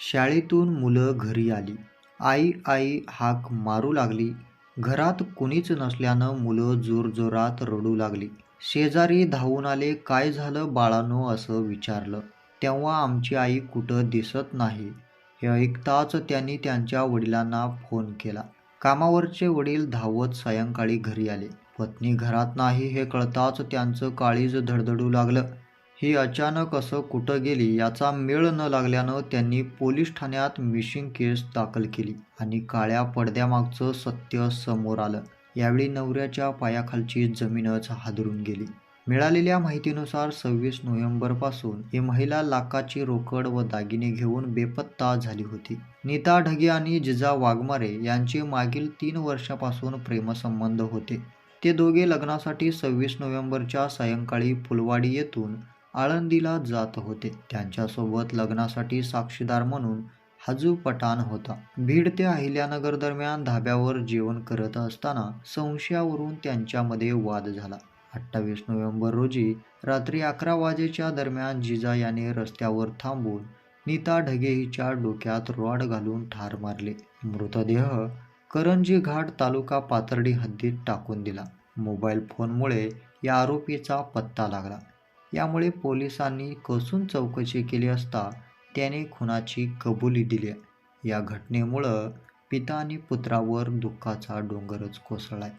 शाळेतून मुलं घरी आली. आई आई हाक मारू लागली. घरात कुणीच नसल्यानं मुलं जोरजोरात रडू लागली. शेजारी धावून आले. काय झालं बाळानो असं विचारलं. तेव्हा आमची आई कुठं दिसत नाही. हे ऐकताच त्यांनी त्यांच्या वडिलांना फोन केला. कामावरचे वडील धावत सायंकाळी घरी आले. पत्नी घरात नाही हे कळताच त्यांचं काळीज धडधडू लागलं. ही अचानक असं कुठं गेली याचा मेळ न लागल्यानं त्यांनी पोलीस ठाण्यात मिशिंग केस दाखल केली आणि काळ्या पडद्यामागचं सत्य समोर आलं. यावेळी नवऱ्याच्या पायाखालची जमीनच हादरून गेली. मिळालेल्या माहितीनुसार सव्वीस नोव्हेंबरपासून ही महिला लाखाची रोकड व दागिने घेऊन बेपत्ता झाली होती. नीता ढगे आणि जिजा वाघमारे यांचे मागील तीन वर्षापासून प्रेमसंबंध होते. ते दोघे लग्नासाठी सव्वीस नोव्हेंबरच्या सायंकाळी फुलवाडी येथून आळंदीला जात होते. त्यांच्यासोबत लग्नासाठी साक्षीदार म्हणून हाजू पठाण होता. भीड ते अहिल्यानगर दरम्यान धाब्यावर जेवण करत असताना संशयावरून त्यांच्यामध्ये वाद झाला. अठ्ठावीस नोव्हेंबर रोजी रात्री अकरा वाजेच्या दरम्यान जिजा याने रस्त्यावर थांबून नीता ढगे हिच्या डोक्यात रॉड घालून ठार मारले. मृतदेह करंजी घाट तालुका पाथर्डी हद्दीत टाकून दिला. मोबाईल फोनमुळे या आरोपीचा पत्ता लागला. यामुळे पोलिसांनी कसून चौकशी केली असता त्याने खुनाची कबुली दिली. या घटनेमुळं पिता आणि पुत्रावर दुःखाचा डोंगरच कोसळलाय.